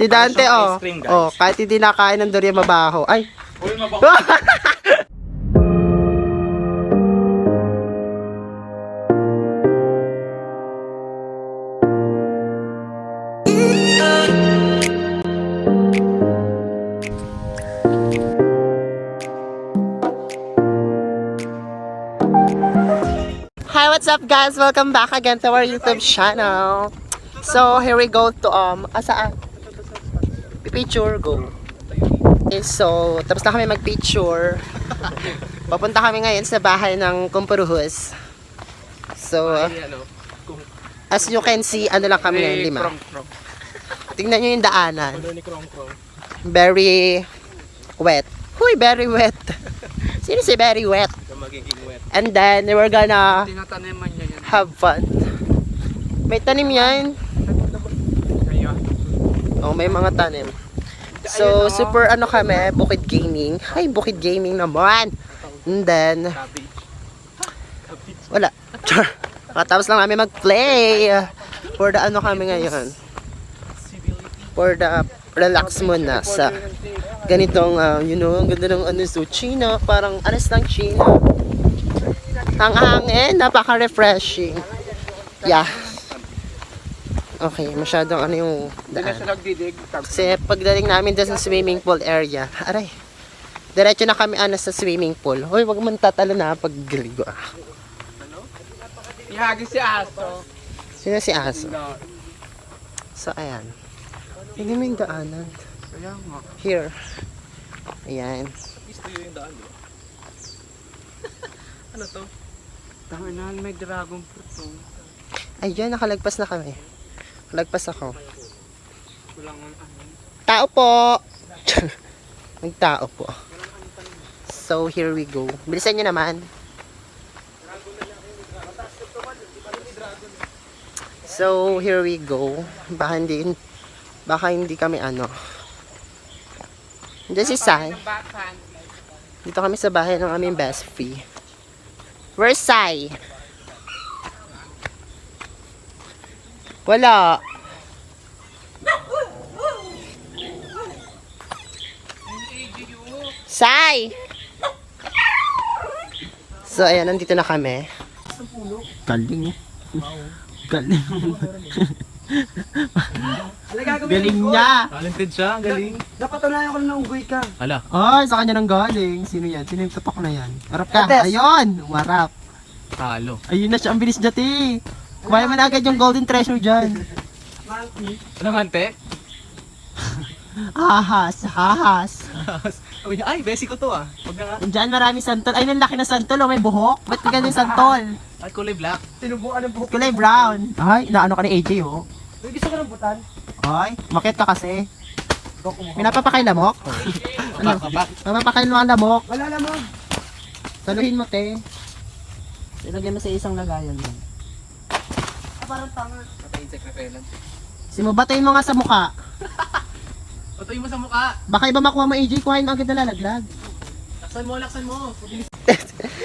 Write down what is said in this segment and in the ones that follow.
Si Dante, oh. ice cream, guys. Oh, kahit hindi nakain ng durian mabaho. Ay. Uy, mabaho. Hi, what's up guys? Welcome back again to our YouTube channel. So, here we go to, um, asaan? Picture, go. Okay, so, tapos na kami mag-picture. Papunta kami ngayon sa bahay ng Kumpuruhus. So, as you can see, ano lang kami ngayon, eh, lima. Tingnan nyo yung daanan. Ano? Very wet. Huy, very wet. Sino si very wet? And then, we're gonna have fun. May tanim yan. Oh, may mga tanim. So, super ano kami, Bukid Gaming. Hi, Bukid Gaming naman. And then, wala. Char. Katapos lang kami mag-play. For the ano kami ngayon. For the relax muna sa ganitong, uh, you know, ang ganda ng ano, so China, parang alas ng China. Ang hangin, napaka-refreshing. Yeah. Okay, masyadong ano yung Hindi na daan. siya nagdidig. Kasi pagdating namin dyan sa swimming pool area, aray, diretso na kami ano sa swimming pool. Hoy, wag man tatalo na pag giligo ah. Ihagis si Aso. Sino si Aso? So, ayan. Tingnan mo yung daanan. Here. Ayan. Ano to? Tama na, may dragon fruit to. Ayan, nakalagpas na kami. Lagpas ako. Ano. Tao po! Nagtao po. So, here we go. Bilisan nyo naman. So, here we go. Baka hindi, baka hindi kami ano. Diyan si Sai. Dito kami sa bahay ng aming best free. Where's Sai? Wala. Sai! So, ayan, nandito na kami. Galing. Galing. galing niya. Talented siya, ang galing. Napatunayan ko na unggoy ka. Hala. Ay, sa kanya nang galing. Sino yan? Sino yung tapak na yan? Warap ka. Ayun! Warap. Talo. Ayun na siya. Ang bilis dati. Kumain mo na agad yung golden treasure dyan. Anong hante? Ahas. Ahas. Uy, Ay, besi ko to ah. Huwag na nga. Diyan maraming santol. Ay, ang laki na santol. Oh, may buhok. Ba't ganyan yung santol? Ay, kulay black. Tinubuan ng buhok. Kulay brown. Ay, naano ka ni AJ, oh. May gusto ko ng butan. Ay, makit ka kasi. May napapakain lamok? ano? Kabak. Napapakain mo ang lamok. Wala mo. Saluhin mo, te. Ilagyan mo sa isang lagayan mo. Parang tanga. Patay insect repellent. Simubatayin mo nga sa muka. Patuloy mo sa mukha. Baka iba makuha mo, AJ. Kuhain mo agad na lalaglag. Laksan mo, laksan mo.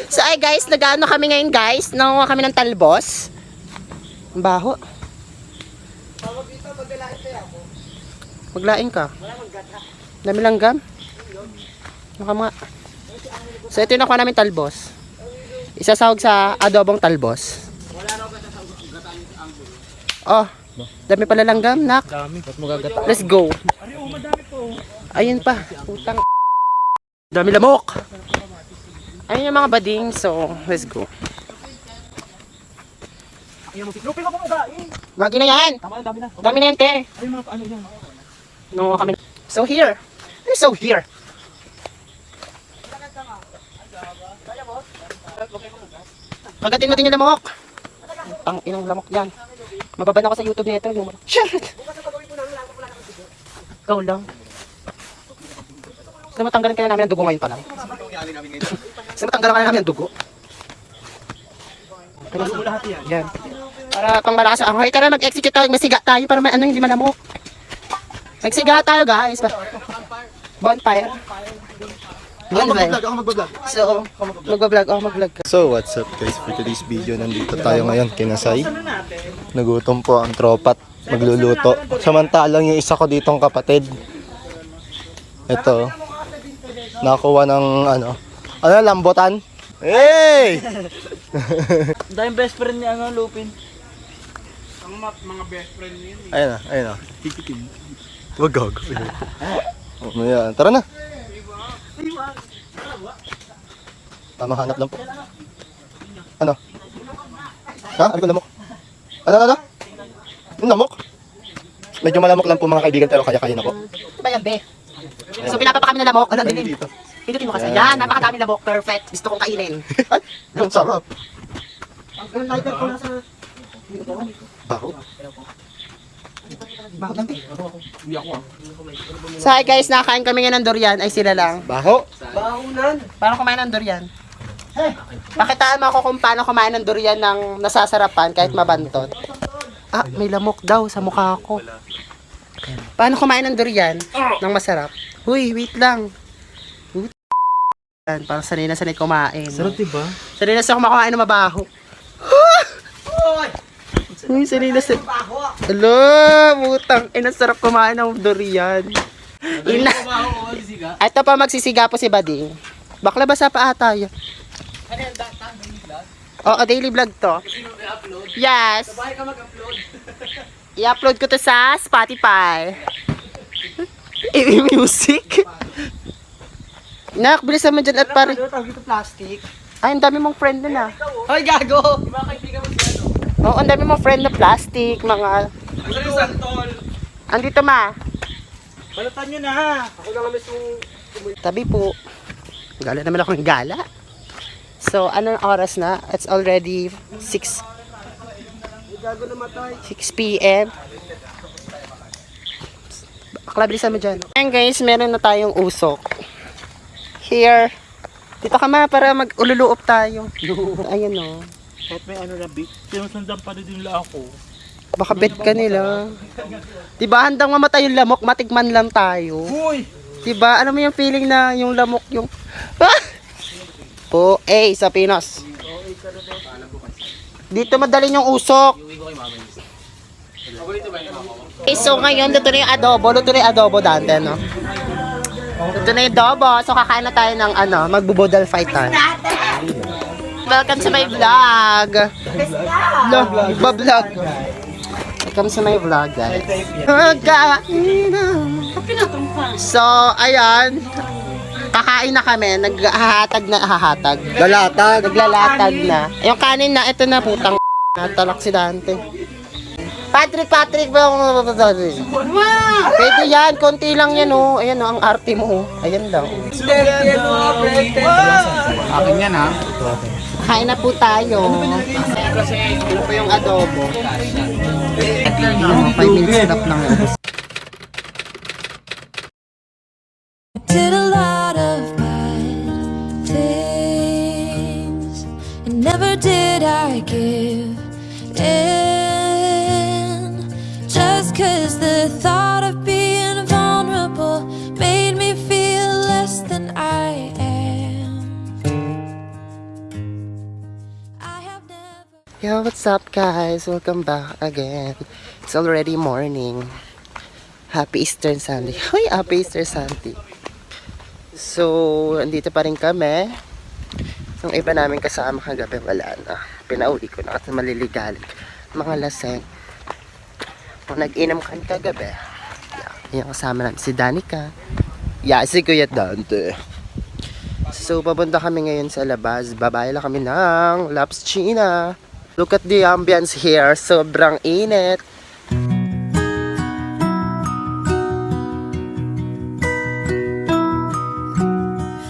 So ay guys, nag-ano kami ngayon guys? Nanguha kami ng talbos. Ang baho. Tawag dito, magdalain kaya ako. Maglaing ka. Wala maggata. Dami lang gam. Baka mga... So ito yung nakuha namin talbos. Isasahog sa adobong talbos. Oh, dami pala lang gam, nak. Dami. Ba't mo gagata? Let's go. Ayun pa. Putang. Dami lamok. Ayun yung mga bading. So, let's go. Lupin ko magain. Wagi na yan. Tama dami na. Dami na yan, te. Ay, mga ano yan. No, kami. So here. Ano so here? Pagdating natin yung lamok. Ang inang lamok yan. Mababan ako sa YouTube nito. Yung... Shit! Ikaw lang. Gusto mo tanggalan ka na namin ang dugo ngayon pa lang? Gusto mo tanggalan ka na namin ang dugo? Bago lahat yan. Yan. Para pang malakas ang Hoy, tara mag-execute tayo. Masiga tayo para may ano hindi malamok. Magsiga tayo guys. Bonfire. Bonfire. Ako mag-vlog. So, magbablog. Oh, mag-vlog ka. So what's up guys, for today's video nandito tayo ngayon kinasay. Nagutom po ang tropa at magluluto. Samantalang yung isa ko ditong kapatid, ito, nakuha ng ano, ano, lambotan? Hey! Dahil best friend ni ano, Lupin. Ayun na, ayun na. Wag gago. Ano yan? Tara na. Tama hanap lang po. Ano? Ha? Ano ba lamok? Ano, ano, ano? Yung lamok? Medyo malamok lang po mga kaibigan pero kaya-kaya na po. Ito ba yan, be? So, pinapa pa kami ng lamok. Ano, dilim? Pindutin mo kasi. Yan, napakadami lamok. Perfect. Gusto kong kainin. Ay, ang sarap. Ang lighter ko nasa... Baho. Baho lang, be. So, hi guys, nakakain kami ngayon ng durian. Ay, sila lang. Baho? Paano kumain ng durian? Pakitaan mo ako kung paano kumain ng durian ng nasasarapan kahit mabantot. Ah, may lamok daw sa mukha ko. Paano kumain ng durian ng masarap? Uy, wait lang. Parang sanay na sanay kumain. Sarap diba? Sanay na sa kumakain ng mabaho. Uy, na sa... Hello, butang. Ina, sarap kumain ng durian. Ina. Ito pa magsisiga po si Bading. Bakla basa pa ata yun. Ano yan, da- da- daily vlog? Oo, daily vlog to. Sino may upload? Yes. Sabay ka mag-upload. I-upload ko to sa Spotify. I-music. Nak, bilisan mo dyan at pare. Ano ito plastic? Ay, ang dami mong friend nun ah. Hoy, gago! Yung mga kaibigan mo Oo, ang dami mong friend na plastic, mga... Ano yung santol? Andito ma. Balatan nyo na! Ako lang kami yung... Tabi po. Gala naman ako ng gala. So, anong oras na? It's already 6 Gago namatay. 6 p.m. Bakla, bilisan mo dyan. Ayan guys, meron na tayong usok. Here. Dito ka ma, para mag-ululuop tayo. Ayan o. Kahit may ano na big, sinusundan pa rin nila ako. Baka bet ka nila. Diba, handang mamatay yung lamok, matigman lang tayo. Uy! Diba, ano mo yung feeling na yung lamok yung... Ah! Po, eh, sa Pinos. Dito madaling yung usok. Okay, so ngayon, luto na yung adobo. Luto na yung adobo dante, no? Luto na yung adobo. So, kakain na tayo ng ano, magbubodal fight tayo. Welcome to my vlog. Vlog, vlog. Welcome to my vlog, guys. So, ayan. Kakain na kami. Naghahatag na, hahatag. Galatag. Naglalatag na. Yung kanin na, ito na putang natalak si Dante. Patrick, Patrick, Pwede yan, konti lang yan oh. Ayan oh, ang arte mo oh. Ayan daw. Akin yan ha. Kain na po tayo. Ano po yung adobo? 5 minutes stop lang did a lot of bad things, and never did I give in. Yo, what's up guys? Welcome back again. It's already morning. Happy Easter Sunday. Hoy, Happy Easter Sunday. So, andito pa rin kami. Yung iba namin kasama kagabi wala na. Pinauli ko na kasi maliligalig. Mga laseng. Kung nag-inom kan kagabi. Yeah, yung kasama namin si Danica. Yeah, si Kuya Dante. So, papunta kami ngayon sa labas. Babae lang kami ng Laps China. Look at the ambience here. Sobrang init.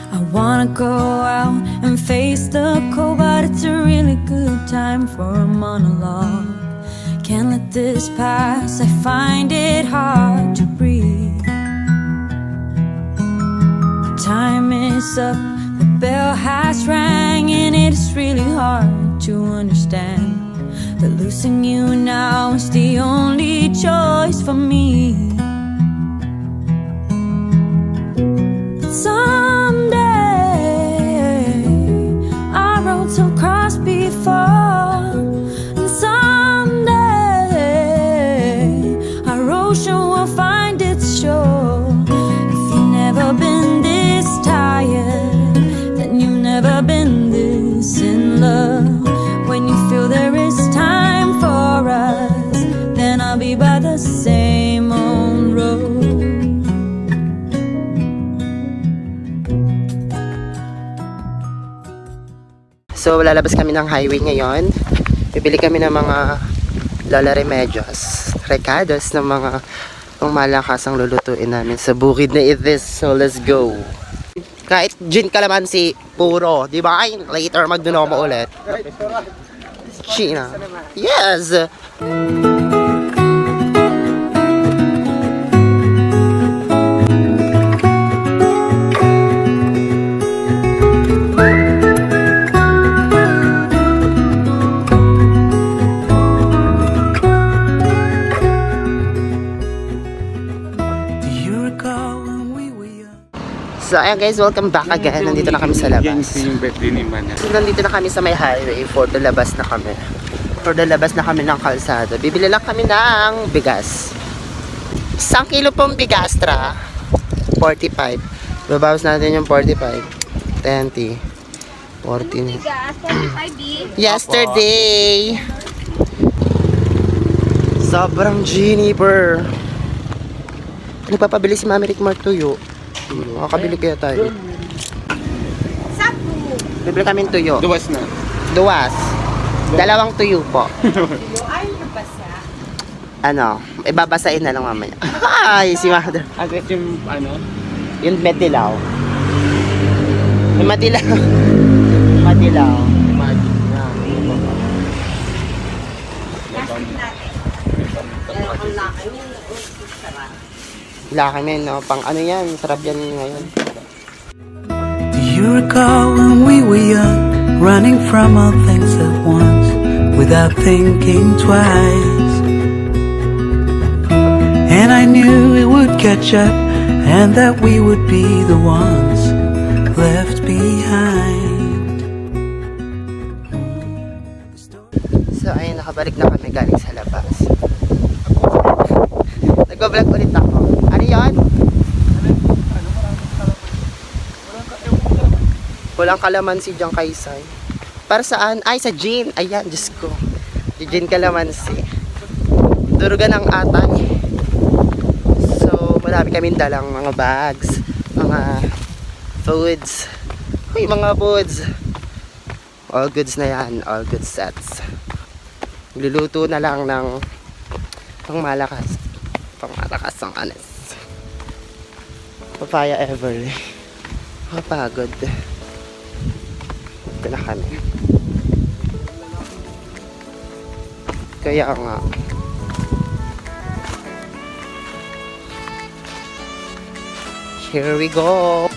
I wanna go out and face the cold, but it's a really good time for a monologue. Can't let this pass, I find it hard to breathe. Time is up, the bell has rang, and it's really hard to understand that losing you now is the only choice for me. Lalabas kami ng highway ngayon. Bibili kami ng mga Lola Remedios, recados ng mga pang malakas ang lulutuin namin sa bukid na itis. So, let's go. Kahit gin kalamansi, puro. Di ba? Ay, later magduno mo ulit. China. Yes! Do So, ayan guys, welcome back again. Nandito na kami sa labas. Nandito na kami sa may highway for the labas na kami. For the labas na kami ng kalsada. Bibili lang kami ng bigas. Isang kilo pong bigas, tra. 45. Babawas natin yung 45. 20. 14. Yesterday. Sobrang Juniper. Nagpapabili si Mami Rick Mart tuyo. Makakabili kaya tayo. Bibili kami ng tuyo. Duwas na. Duwas. Dalawang tuyo po. ano, ibabasain na lang mamaya. Ay, si Mother. Agad yung ano? Yung madilaw. Yung madilaw. madilaw. Magic na. Wala kami, no? Pang ano yan, sarap yan ngayon. Do you recall when we were young, running from all things at once, without thinking twice? And I knew it would catch up, and that we would be the ones left behind. So, ayun, nakabalik na kami galing sa labas. Nag-vlog ulit ako. Ano yan? Walang kalamansi dyan kay Sai. Para saan? Ay, sa gin. Ayan, Diyos ko. Gin kalamansi. Durugan ng atay. So, marami kaming dalang mga bags, mga foods. Uy, mga foods. All goods na yan. All good sets. Luluto na lang ng pangmalakas. Pangmalakas ang anes. Papaya ever. Kapagod. Ito na kami. Kaya nga. Here we go.